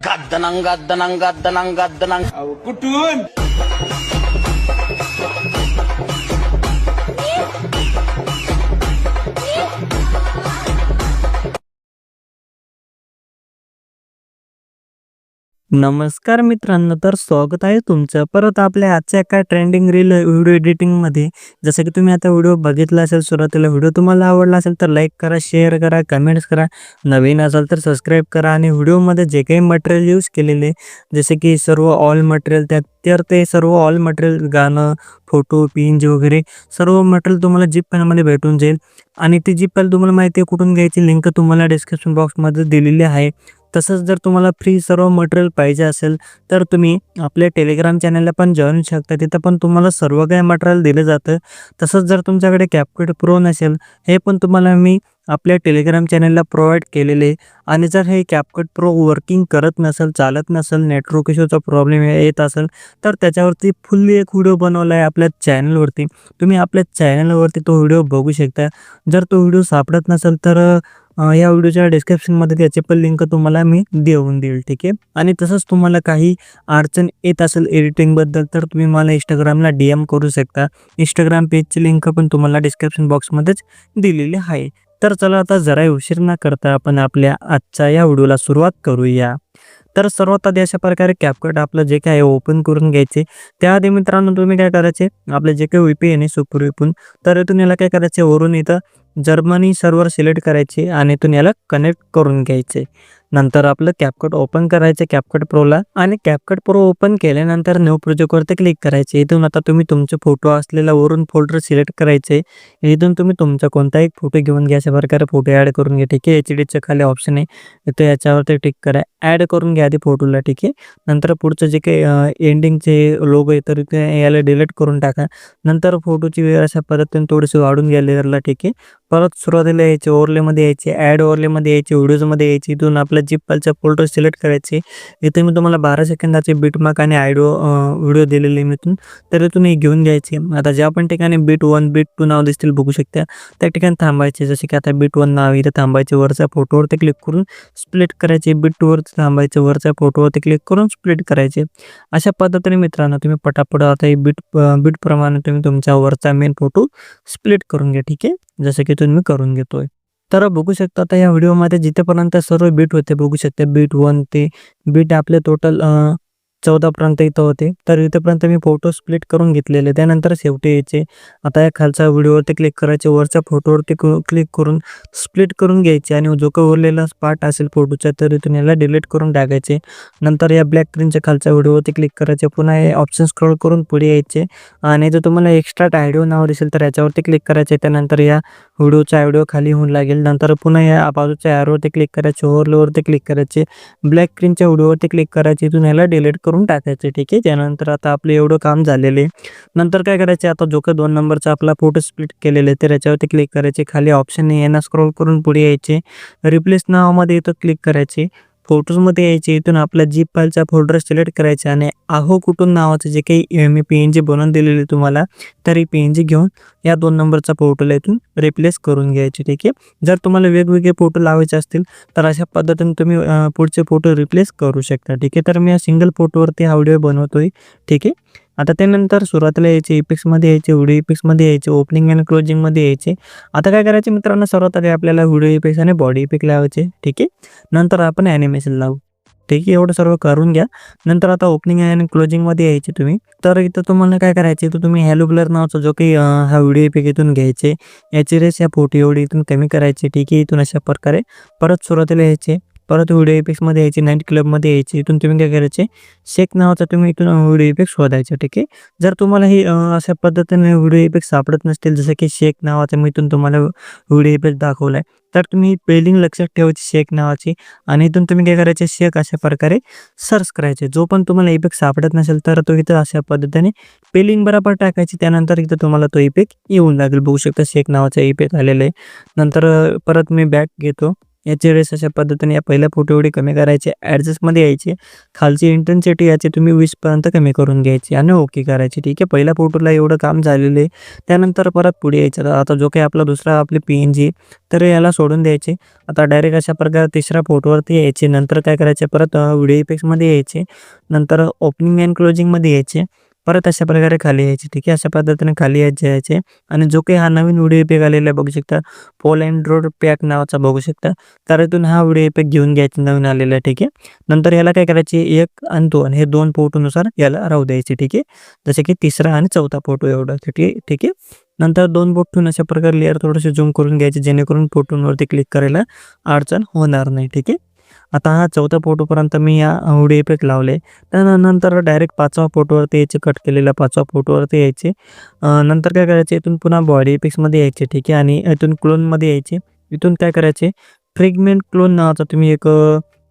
ಗದ್ದನಂಗ ಗದ್ದನಂಗ ಗದ್ದನಂಗ ಗದ್ದನಂಗ ಕುಟುಂಬ नमस्कार मित्रांनो तर स्वागत आहे तुमचं परत आपल्या आजच्या एका ट्रेंडिंग रील व्हिडिओ एडिटिंगमध्ये जसं की तुम्ही आता व्हिडिओ बघितला असेल सुरुवातीला व्हिडिओ तुम्हाला आवडला असेल तर लाईक करा शेअर करा कमेंट्स करा. नवीन असाल तर सबस्क्राईब करा आणि व्हिडिओमध्ये जे काही मटेरियल यूज केलेले जसे की सर्व ऑल मटेरियल त्यात तर ते सर्व ऑल मटेरियल गाणं फोटो पिंज वगैरे सर्व मटेरियल तुम्हाला जीप फाईलमध्ये भेटून जाईल. आणि ती जीप फाईल तुम्हाला माहिती आहे कुठून घ्यायची लिंक तुम्हाला डिस्क्रिप्शन बॉक्समध्ये दिलेली आहे. तसंच जर तुम्हाला फ्री सर्व मटेरियल पाहिजे असेल तर तुम्ही आपल्या टेलिग्राम चॅनलला पण जॉईन शकता. तिथं पण तुम्हाला सर्व काही मटेरियल दिलं जातं. तसंच जर तुमच्याकडे कॅपकट प्रो नसेल हे पण तुम्हाला मी आपल्या टेलिग्राम चॅनलला प्रोव्हाइड केलेले. आणि जर हे कॅपकट प्रो वर्किंग करत नसेल चालत नसेल नेटवर्क इशूचा प्रॉब्लेम येत असेल तर त्याच्यावरती फुल्ली एक व्हिडिओ बनवला आहे आपल्या चॅनलवरती तुम्ही आपल्या चॅनलवरती तो व्हिडिओ बघू शकता. जर तो व्हिडिओ सापडत नसेल तर या व्हिडिओच्या डिस्क्रिप्शनमध्ये त्याचे पण लिंक तुम्हाला मी देऊन देईल ठीक आहे? आणि तसंच तुम्हाला काही अडचण येत असेल एडिटिंगबद्दल तर तुम्ही मला इंस्टाग्रामला डी एम करू शकता. इंस्टाग्राम पेजची लिंक पण तुम्हाला डिस्क्रिप्शन बॉक्समध्येच दिलेली आहे. तर चला आता जरा उशीर न करता आपण आपल्या आजच्या या व्हिडिओला सुरुवात करूया. तर सर्वात आधी अशा प्रकारे कॅपकट आपलं जे काय ओपन करून घ्यायचे. त्याआधी मित्रांनो तुम्ही काय करायचे? आपले जे काही व्हीपी आहे सुपर विपून तर इथून याला काय करायचे? वरून इथं जर्मनी सर्व्हर सिलेक्ट करायचे आणि इथून याला कनेक्ट करून घ्यायचे. नंतर आपलं कॅपकट ओपन करायचं कॅपकट प्रोला आणि कॅपकट प्रो ओपन केल्यानंतर न्यू प्रोजेक्टवरती क्लिक करायचे. इथून आता तुम्ही तुमचे फोटो असलेला वरून फोल्डर सिलेक्ट करायचे. इथून तुम्ही तुमचा कोणताही फोटो घेऊन घ्या. अशा प्रकारे फोटो ॲड करून घ्या. ठीक आहे? एच डीचं खाली ऑप्शन आहे. इथं याच्यावरती टिक करा. ॲड करून घ्या आधी फोटोला ठीक आहे? नंतर पुढचं जे काही एंडिंगचे लोगो आहे तर याला डिलीट करून टाका. नंतर फोटोची वेळ अशा पद्धतीने थोडीशी वाढून घ्या लेअरला ठीक आहे? परत सुरुवातीला यायचे ओवरलेमध्ये यायचे ॲड ओवरलेमध्ये यायचे व्हिडिओजमध्ये यायचे. इथून आपल्या जीप फाईलचा फोल्डर सिलेक्ट करायचे. इथे मी तुम्हाला बारा सेकंदाचे बीटमार्क आणि आयडिओ व्हिडिओ दिलेले मी इथून. तर इथून हे घेऊन घ्यायचे. आता ज्या पण ठिकाणी बीट वन बीट टू नाव दिसतील बघू शकता. त्या ठिकाणी थांबायचे. जसे की आता बीट वन नाव इथे थांबायचे. वरच्या फोटोवरती क्लिक करून स्प्लिट करायचे. बीट टूवरती थांबायचे. वरच्या फोटोवरती क्लिक करून स्प्लिट करायचे. अशा पद्धतीने मित्रांनो तुम्ही पटापट आता हे बीट बीटप्रमाणे तुम्ही तुमच्या वरचा मेन फोटो स्प्लिट करून घ्या. ठीक आहे? जसं की मी करून घेतोय. तर बघू शकता आता या व्हिडिओमध्ये जिथेपर्यंत सर्व बीट होते बघू शकता बीट वन ते बीट आपले टोटल चौदापर्यंत इथं होते. तर इथेपर्यंत मी फोटो स्प्लिट करून घेतलेले. त्यानंतर शेवटी यायचे आता या खालच्या व्हिडिओवरती क्लिक करायचे. वरच्या फोटोवरती क्लिक करून स्प्लिट करून घ्यायचे. आणि जो काही उरलेला पार्ट असेल फोटोचा तर इथून याला डिलीट करून टाकायचे. नंतर या ब्लॅक स्क्रीनच्या खालच्या व्हिडिओवरती क्लिक करायचे. पुन्हा हे ऑप्शन स्क्रॉल करून पुढे यायचे. आणि जर तुम्हाला एक्स्ट्रा आयडिओ नाव दिसेल तर याच्यावरती क्लिक करायचे. त्यानंतर या व्हिडिओचा आयडिओ खाली होऊन लागेल. नंतर पुन्हा या बाजूच्या ॲरोवरती क्लिक करायचे. ओव्हरलोवरती क्लिक करायचे. ब्लॅक स्क्रीनच्या व्हिडिओवरती क्लिक करायचे. इथून याला डिलीट करून टाकायचे ठीक आहे? त्यानंतर आता आपलं एवढं काम झालेले नंतर काय करायचे आता जो का दोन नंबरचा आपला फोटो स्प्लिट केलेले तर याच्यावरती क्लिक करायचे. खाली ऑप्शन यांना स्क्रॉल करून पुढे यायचे. रिप्लेस नावामध्ये इथं क्लिक करायचे. फोटोजमध्ये यायचे इथून आपला जीप फाईलचा फोल्डर सिलेक्ट करायचा आणि आहो कुठून नावाचं जे काही मी पी एन जी बनवून दिलेली तुम्हाला तर ही पी एन जी घेऊन या दोन नंबरचा फोटोला इथून रिप्लेस करून घ्यायचे ठीक आहे? जर तुम्हाला वेगवेगळे फोटो लावायचे असतील तर अशा पद्धतीने तुम्ही पुढचे फोटो रिप्लेस करू शकता ठीक आहे? तर मी या सिंगल फोटोवरती हा व्हिडिओ बनवतोय ठीक आहे? आता त्यानंतर सुरुवातीला यायचे इपिक्समध्ये यायचे व्हिडिओ इपिक्समध्ये यायचे ओपनिंग अँड क्लोजिंगमध्ये यायचे. आता काय करायचे मित्रांनो सर्वात आधी आपल्याला व्हिडिओ इपिक्स आणि बॉडी इपिक लावायचे ठीक आहे? नंतर आपण ॲनिमेशन लावू ठीक आहे? एवढं सर्व करून घ्या. नंतर आता ओपनिंग आणि क्लोजिंगमध्ये यायचे तुम्ही. तर इथं तुम्हाला काय करायचे तर तुम्ही हॅलो ब्लर नावाचा जो काही हा व्हिडिओ इपिक इथून घ्यायचे याची रेस या फोटो एवढी इथून कमी करायची ठीक आहे? इथून अशा प्रकारे. परत सुरुवातीला यायचे परत व्हिडिओ इफेक्ट्समध्ये यायचे नाईट क्लबमध्ये यायचे. इथून तुम्ही काय करायचे? शेक नावाचा तुम्ही इथून व्हिडिओ इफेक्ट शोधायचे ठीक आहे? जर तुम्हाला ही अशा पद्धतीने व्हिडिओ इफेक्ट सापडत नसतील जसं की शेक नावाचा मी इथून तुम्हाला व्हिडिओ इफेक्ट आहे तर तुम्ही पेलिंग लक्षात ठेवायची शेक नावाची आणि इथून तुम्ही काय करायचे? शेक अशा प्रकारे सर्च करायचे. जो पण तुम्हाला इफेक्ट सापडत नसेल तर तो इथं अशा पद्धतीने पेलिंग बरोबर टाकायची. त्यानंतर इथं तुम्हाला तो इफेक्ट येऊन लागेल. बघू शकता शेक नावाचा इफेक्ट आलेला आहे. नंतर परत मी बॅक घेतो. याचे रेस अशा पद्धतीने या पहिल्या फोटो एवढी कमी करायचे ॲडजस्टमध्ये यायचे. खालची इंटेन्सिटी याची तुम्ही वीसपर्यंत कमी करून घ्यायची आणि ओके करायची. ठीक आहे पहिल्या फोटोला एवढं काम झालेलं आहे. त्यानंतर परत पुढे यायचं. तर आता जो काही आपला दुसरा आपली पी एन जी तर याला सोडून द्यायचे. आता डायरेक्ट अशा प्रकारे तिसऱ्या फोटोवरती यायचे. नंतर काय करायचे? परत व्हिडिओ इफेक्ट्समध्ये यायचे. नंतर ओपनिंग अँड क्लोजिंगमध्ये यायचे. परत अशा प्रकारे खाली यायचे ठीक आहे? अशा पद्धतीने खाली यायचे यायचे. आणि जो काही हा नवीन व्हिडिओ इफेक्ट आलेला आहे बघू शकता. पोल अँड रोड पॅक नावाचा बघू शकता. तर इथून हा व्हिडिओ इफेक्ट घेऊन घ्यायचा नवीन आलेला आहे ठीक आहे? नंतर याला काय करायचे? एक आणि दोन हे दोन फोटोनुसार याला राहू द्यायचे ठीक आहे? जसे की तिसरा आणि चौथा फोटो एवढा ठीक आहे? ठीक आहे? नंतर दोन बोट ठेवून अशा प्रकारे लेअर थोडंसं झूम करून घ्यायचे जेणेकरून फोटोंवरती क्लिक करायला अडचण होणार नाही ठीक आहे? आता हा चौथा फोटोपर्यंत मी या व्हिडिओ इफेक्ट लावले. त्यानंतर डायरेक्ट पाचवा फोटोवरती यायचे कट केलेल्या पाचवा फोटोवरती यायचे. नंतर काय करायचे इथून पुन्हा बॉडी इफेक्ट्समध्ये यायचे ठीक आहे? आणि इथून क्लोनमध्ये यायचे. इथून काय करायचे फ्रिगमेंट क्लोन नावाचा तुम्ही एक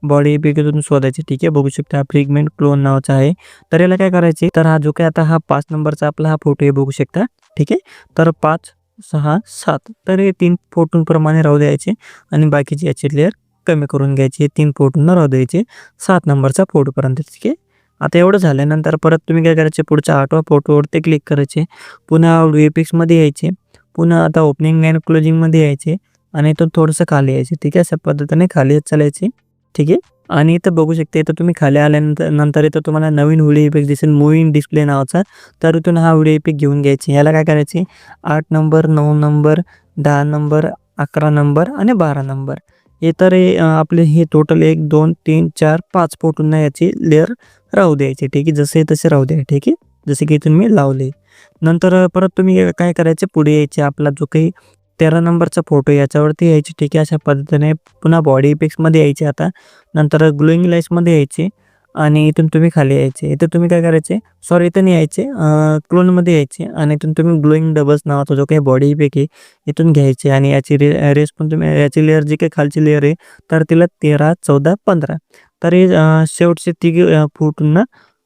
बॉडी इफेक्ट इथून शोधायचे ठीक आहे? बघू शकता फ्रिगमेंट क्लोन नावाचा आहे. तर याला काय करायचे तर हा जो काय आता हा पाच नंबरचा आपला हा फोटो आहे बघू शकता ठीक आहे? तर पाच सहा सात तर हे तीन फोटोंप्रमाणे राहू द्यायचे. आणि बाकीचे याचे लेअर कमी करून घ्यायचे तीन तीन न राहू द्यायचे सात नंबरचा फोटोपर्यंत ठीक आहे आता एवढं झाल्यानंतर परत तुम्ही काय करायचे पुढच्या आठवा फोटोवरती क्लिक करायचे. पुन्हा व्हीपीक्समध्ये यायचे. पुन्हा आता ओपनिंग अँड क्लोजिंगमध्ये यायचे. आणि इथून थोडंसं खाली यायचे. ठीक आहे? अशा पद्धतीने खाली चालायचे. ठीक आहे? आणि इथं बघू शकते इथं तुम्ही खाली आल्यानंतर नंतर इथं तुम्हाला नवीन व्हिडिओ इफेक्ट दिसेल. मुव्हिंग डिस्प्ले नावाचा. तर इथून हा व्हिडिओ इफेक्ट घेऊन घ्यायचे. याला काय करायचे? आठ नंबर नऊ नंबर दहा नंबर अकरा नंबर आणि बारा नंबर. हे तर हे, आपले हे टोटल एक दोन तीन चार पाच फोटोंना याची लेअर राहू द्यायचे ठीक आहे? जसे तसे राहू द्या ठीक आहे? जसे की इथून मी लावले. नंतर परत तुम्ही काय करायचे? पुढे यायचे आपला जो काही तेरा नंबरचा फोटो याच्यावरती यायचे ठीक आहे? अशा पद्धतीने पुन्हा बॉडी इफेक्ट्समध्ये यायचे आता. नंतर ग्लोईंग लाईट्समध्ये यायचे. आणि इथून तुम्ही खाली यायचे. इथं तुम्ही काय करायचे? सॉरी इथं यायचे. क्लोनमध्ये यायचे आणि इथून तुम्ही ग्लोईंग डबल्स नावाचा जो काही बॉडी इफेक्ट आहे इथून घ्यायचे आणि याची रे रेस पण तुम्ही याची लेअर जी काही खालची लेअर आहे तर तिला तेरा चौदा पंधरा. तर हे शेवटचे तिघे फुटून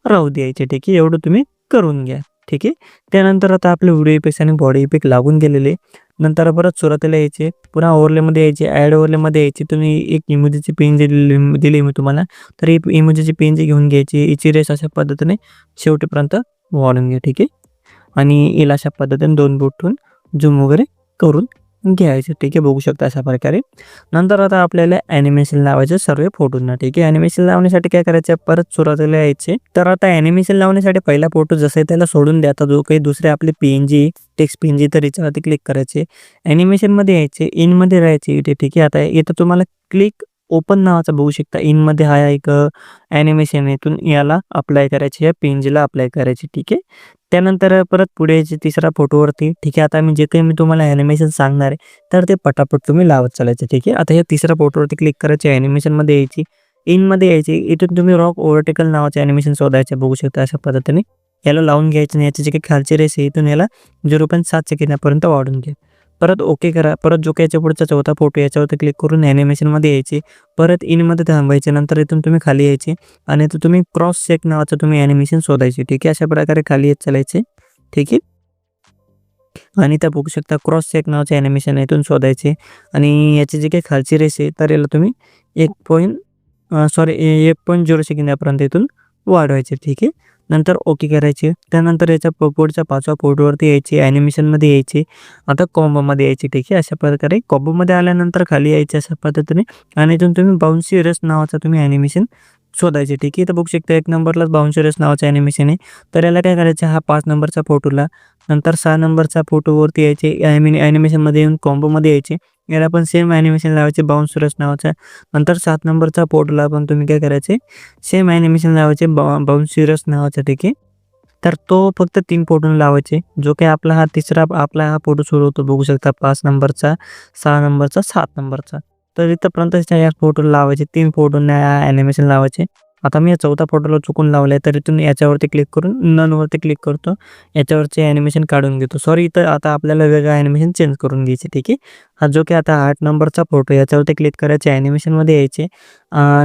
राहू द्यायचे ठीक आहे? एवढं तुम्ही करून घ्या ठीक आहे? त्यानंतर आता आपले व्हिडिओ इफेक्ट्स आणि बॉडी इफेक्ट लागून गेलेले. नंतर परत सुरुवातीला यायचे पुन्हा ओव्हरलेमध्ये यायचे ॲड ओव्हरलेमध्ये यायची. तुम्ही एक इमोजीची पेन दिली दिली मी तुम्हाला तर ही इमोजीची पेन जी घेऊन घ्यायची याची रेस अशा पद्धतीने शेवटीपर्यंत वाढून घ्या ठीक आहे? आणि हिला अशा पद्धतीने दोन बोट ठेवून झूम वगैरे करून घ्यायचं. ठीक आहे बघू शकता अशा प्रकारे. नंतर आता आपल्याला ॲनिमेशन लावायचं सर्व फोटोंना. ठीक आहे ॲनिमेशन लावण्यासाठी काय करायचं? परत सुरुवातीला यायचे. तर आता ॲनिमेशन लावण्यासाठी पहिला फोटो जसं आहे त्याला सोडून द्या. आता जो काही दुसरे आपले P N G text PNG N G तर याच्यावरती क्लिक करायचे. ॲनिमेशनमध्ये यायचे इनमध्ये राहायचे इथे. ठीक आहे आता इथं तुम्हाला क्लिक ओपन नावाचा बघू शकता. इनमध्ये हा एक ॲनिमेशन इथून याला अप्लाय करायची या पी जीला अप्लाय करायची ठीक आहे? त्यानंतर परत पुढे यायचे तिसऱ्या फोटोवरती ठीक आहे? आता मी जे काही मी तुम्हाला ॲनिमेशन सांगणार आहे तर ते पटापट तुम्ही लावत चालायचं ठीक आहे? आता या तिसऱ्या फोटोवरती क्लिक करायची ॲनिमेशनमध्ये यायची इनमध्ये यायची इथून तुम्ही रॉक ओव्हरटेकल नावाचे ॲनिमेशन शोधायचे बघू शकता अशा पद्धतीने. याला लावून घ्यायचं आणि याचे जे काही खालचे रेस आहे इथून याला झिरो पॉईंट सात सेकंदापर्यंत वाढून घ्या. परत ओके करा परत जो काही याच्या पुढचा चौथा फोटो याच्यावरती क्लिक करून ॲनिमेशनमध्ये यायचे. परत इनमध्ये थांबायचे नंतर इथून तुम्ही खाली यायचे आणि तर तुम्ही क्रॉस सेक नावाचं तुम्ही ॲनिमेशन शोधायचे. ठीक आहे? अशा प्रकारे खाली येत चालायचे. ठीक आहे? आणि त्या बघू शकता क्रॉस चेक नावाचे ॲनिमेशन इथून शोधायचे. आणि याची जी काही खालची रेस आहे तर याला तुम्ही एक पॉईंट सॉरी एक पॉईंट झिरो सेकंदापर्यंत इथून वाढवायचे ठीक आहे? नंतर ओके करायचे. त्यानंतर याच्या पुढच्या पाचव्या पोर्टवरती यायचे ॲनिमेशनमध्ये यायचे आता कॉम्बोमध्ये यायचे ठीक आहे? अशा प्रकारे कॉम्बोमध्ये आल्यानंतर खाली यायचे अशा पद्धतीने. आणि इथून तुम्ही बाउन्सी रस नावाचा तुम्ही ॲनिमेशन शोधायचे ठीक आहे? तर बघू शकता एक नंबरलाच बाउन्सी रस नावाचं ॲनिमेशन आहे. तर याला काय करायचं? हा पाच नंबरचा फोटोला नंतर सहा नंबरचा फोटोवरती यायचे ॲमिन ॲनिमेशनमध्ये येऊन कॉम्बोमध्ये यायचे. याला पण सेम ॲनिमेशन लावायचे बाउन्स रस नावाचा. नंतर सात नंबरचा फोटोला पण तुम्ही काय करायचे सेम ॲनिमेशन लावायचे बा बाउन्स रस नावाचा ठीक आहे तर तो फक्त तीन फोटोने लावायचे. जो काही आपला हा तिसरा आपला हा फोटो सुरू होतो बघू शकता पाच नंबरचा सहा नंबरचा सात नंबरचा. तर इथंपर्यंत या फोटो लावायचे तीन फोटो ॲनिमेशन लावायचे. आता मी या चौथा फोटोला चुकून लावला आहे तर इथून याच्यावरती क्लिक करून ननवरती क्लिक करतो. याच्यावरचे ॲनिमेशन काढून घेतो. सॉरी इथं आता आपल्याला वेगळं ॲनिमेशन चेंज करून घ्यायचे ठीक आहे? हा जो की आता आठ नंबरचा फोटो याच्यावरती क्लिक करायचे ॲनिमेशनमध्ये यायचे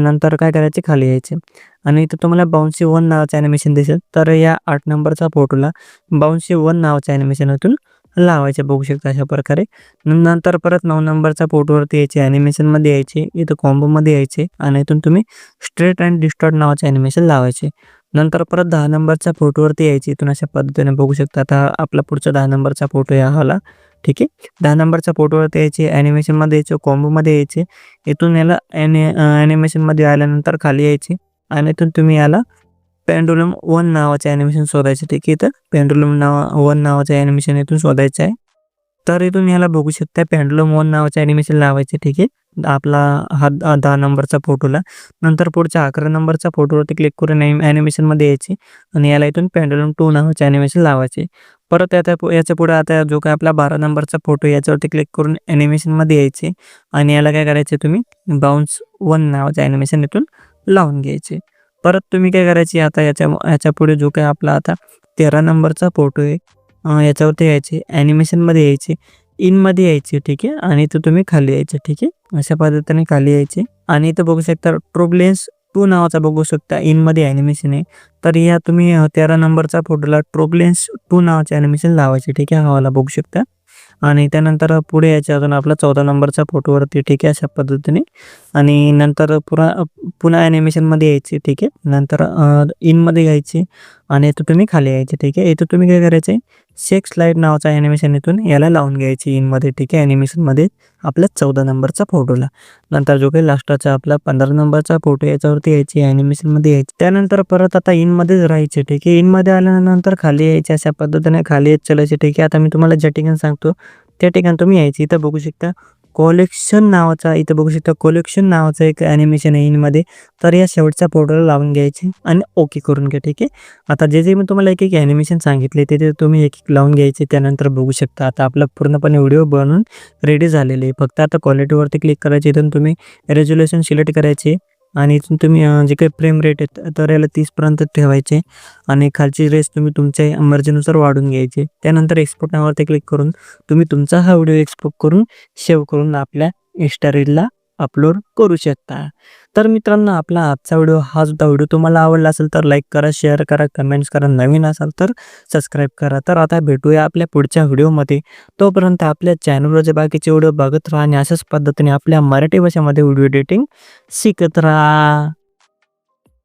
नंतर काय करायचे? खाली यायचे. आणि इथं तुम्हाला बाउन्सी वन नावाचं ॲनिमेशन दिसेल. तर या आठ नंबरचा फोटोला बाउन्सी वन नावाच्या ॲनिमेशनातून लावायचे बघू शकता अशा प्रकारे. नंतर परत नऊ नंबरचा पोर्टवरती यायचे ॲनिमेशनमध्ये यायचे इथं कॉम्बोमध्ये यायचे आणि इथून तुम्ही स्ट्रेट अँड डिस्टॉर्ट नावाचे ॲनिमेशन लावायचे. नंतर परत दहा नंबरच्या फोटोवरती यायची इथून अशा पद्धतीने बघू शकता. आता आपला पुढचा दहा नंबरचा फोटो या हवा ठीक आहे? दहा नंबरच्या फोटोवरती यायचे ॲनिमेशनमध्ये यायचे कॉम्बोमध्ये यायचे. इथून याला ॲनि ॲनिमेशनमध्ये आल्यानंतर खाली यायचे आणि इथून तुम्ही याला पेंडुलम वन नावाचे ॲनिमेशन शोधायचं ठीक आहे इथं. पेंडुलम नाव वन नावाचं ॲनिमेशन इथून शोधायचं आहे. तर इथून याला बघू शकता पेंडुलम वन नावाचं ॲनिमेशन लावायचे ठीक आहे. आपला हा दहा नंबरचा फोटोला नंतर पुढच्या अकरा नंबरचा फोटोवरती क्लिक करून ॲनिमेशनमध्ये यायचे. आणि याला इथून पेंडुलम टू नावाचे ॲनिमेशन लावायचे. परत आता पु- याच्यापुढे आता जो काय आपला बारा नंबरचा फोटो याच्यावरती क्लिक करून ॲनिमेशनमध्ये यायचे. आणि याला काय करायचे तुम्ही? बाउन्स वन नावाचं ॲनिमेशन इथून लावून घ्यायचे. परत तुम्ही काय करायची आता याच्या याच्यापुढे जो काय आपला आता तेरा नंबरचा फोटो आहे याच्यावरती यायचे ॲनिमेशनमध्ये यायचे इनमध्ये यायचे ठीक आहे? आणि इथं तुम्ही खाली यायचे ठीक आहे? अशा पद्धतीने खाली यायचे. आणि इथं बघू शकता ट्रोबलेन्स टू नावाचा बघू शकता इनमध्ये ॲनिमेशन आहे. तर या तुम्ही तेरा नंबरचा फोटोला ट्रोबलेन्स टू नावाचे ॲनिमेशन लावायचे ठीक आहे? हवाला बघू शकता. आणि त्यानंतर पुढे याच्या अजून आपला चौदा नंबरचा फोटोवरती ठीक आहे अशा पद्धतीने. आणि नंतर पुन्हा पुन्हा ॲनिमेशनमध्ये यायचे ठीक आहे. नंतर इनमध्ये घ्यायची आणि इथं तुम्ही खाली यायचे ठीक आहे. इथं तुम्ही काय करायचे? सेक्स लाइट नावाचा ॲनिमेशन इथून याला लावून घ्यायची इनमध्ये ठीक आहे? ॲनिमेशनमध्ये आपल्या चौदा नंबरचा फोटोला नंतर जो काही लास्टाचा आपला पंधरा नंबरचा फोटो याच्यावरती यायची ॲनिमेशनमध्ये यायची. त्यानंतर परत आता इनमध्येच राहायचे ठीक आहे? इनमध्ये आल्यानंतर खाली यायचे अशा पद्धतीने खाली येत चलायचे ठीक आहे? आता मी तुम्हाला ज्या ठिकाणी सांगतो त्या ठिकाणी तुम्ही यायची. इथं बघू शकता कलेक्शन नावाचा इथं बघू शकता कलेक्शन नावाचं एक ॲनिमेशन आहे इनमध्ये तर या शेवटच्या फोटोला लावून घ्यायचे आणि ओके करून घ्या ठीक आहे? आता जे जे मी तुम्हाला एक एक ॲनिमेशन सांगितले ते ते तुम्ही एक एक लावून घ्यायचे. त्यानंतर बघू शकता आता आपला पूर्णपणे व्हिडिओ बनवून रेडी झालेले आहे. फक्त आता क्वालिटीवरती क्लिक करायचे इथून तुम्ही रेझोल्युशन सिलेक्ट करायचे. आणि इथून तुम्ही जे काही फ्रेम रेट आहेत तर याला तीसपर्यंत ठेवायचे. आणि खालची रेस तुम्ही तुमच्या मर्जीनुसार वाढून घ्यायचे. त्यानंतर एक्सपोर्ट नावावरती क्लिक करून तुम्ही तुमचा हा व्हिडिओ एक्सपोर्ट करून सेव्ह करून आपल्या इंस्टा रीलला अपलोड करू शकता. तर मित्रांनो आपला आजचा व्हिडिओ हा सुद्धा व्हिडिओ तुम्हाला आवडला असेल तर लाईक करा शेअर करा कमेंट्स करा. नवीन असाल तर सबस्क्राईब करा. तर आता भेटूया आपल्या पुढच्या व्हिडिओमध्ये. तोपर्यंत आपल्या चॅनलवर जे बाकीचे व्हिडिओ बघत राहा आणि अशाच पद्धतीने आपल्या मराठी भाषेमध्ये व्हिडिओ एडिटिंग शिकत राहा.